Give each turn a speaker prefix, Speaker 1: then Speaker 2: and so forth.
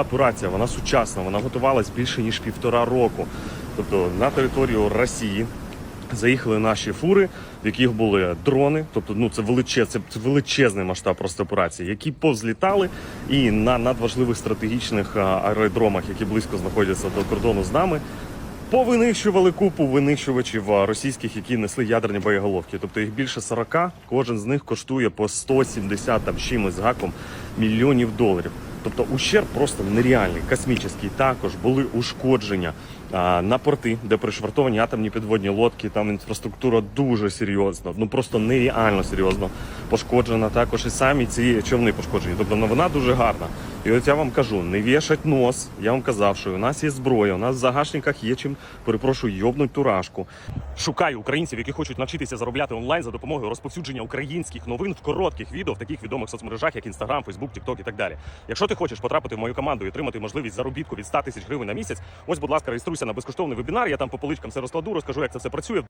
Speaker 1: Операція вона сучасна, вона готувалась більше ніж півтора року. Тобто на територію Росії заїхали наші фури, в яких були дрони. Тобто, ну це величез, це, величезний масштаб просто операції, які повзлітали і на надважливих стратегічних аеродромах, які близько знаходяться до кордону з нами. Повинищували купу винищувачів російських, які несли ядерні боєголовки. Тобто їх більше 40, кожен з них коштує по 170 там чимось з гаком мільйонів доларів. Тобто ущерб просто нереальний, космічний. Також були ушкодження а, на порти, де пришвартовані атомні підводні лодки. Там інфраструктура дуже серйозна, ну просто нереально серйозно пошкоджена. Також і самі ці човни пошкоджені. Тобто новина дуже гарна. І от я вам кажу, не вішать нос. Я вам казав, що у нас є зброя, у нас в загашниках є чим, перепрошую, йобнуть турашку. Шукаю українців, які хочуть навчитися заробляти онлайн за допомогою розповсюдження українських новин в коротких відео в таких відомих соцмережах, як Instagram, Facebook, TikTok і так далі. Якщо ти хочеш потрапити в мою команду і отримати можливість заробітку від 100 тисяч гривень на місяць, ось, будь ласка, реєструйся на безкоштовний вебінар. Я там по поличкам все розкладу, розкажу, як це все працює.